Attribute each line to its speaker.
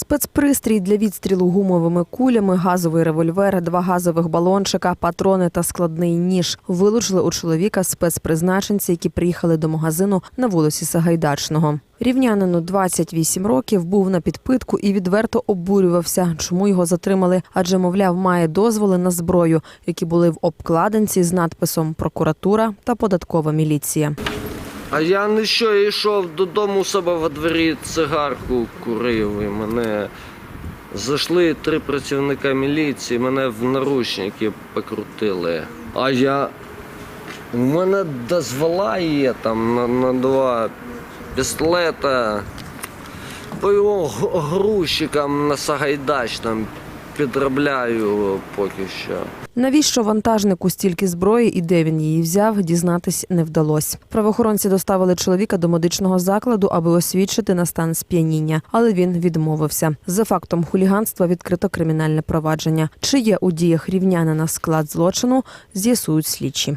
Speaker 1: Спецпристрій для відстрілу гумовими кулями, газовий револьвер, два газових балончика, патрони та складний ніж вилучили у чоловіка спецпризначенці, які приїхали до магазину на вулиці Сагайдачного. Рівнянину 28 років був на підпитку і відверто обурювався, чому його затримали, адже, мовляв, має дозволи на зброю, які були в обкладинці з надписом Прокуратура та податкова міліція.
Speaker 2: А я не що я йшов додому у себе во дворі цигарку курив і мене зайшли три працівника міліції, мене в наручники покрутили. А я. У мене дозвола є там на, на два пістолета. По його грузчикам на Сагайдач там підробляю поки що.
Speaker 1: Навіщо вантажнику стільки зброї і де він її взяв, дізнатись не вдалося. Правоохоронці доставили чоловіка до медичного закладу, аби освідчити на стан сп'яніння, але він відмовився. За фактом хуліганства відкрито кримінальне провадження. Чи є у діях рівнянина склад злочину, з'ясують слідчі.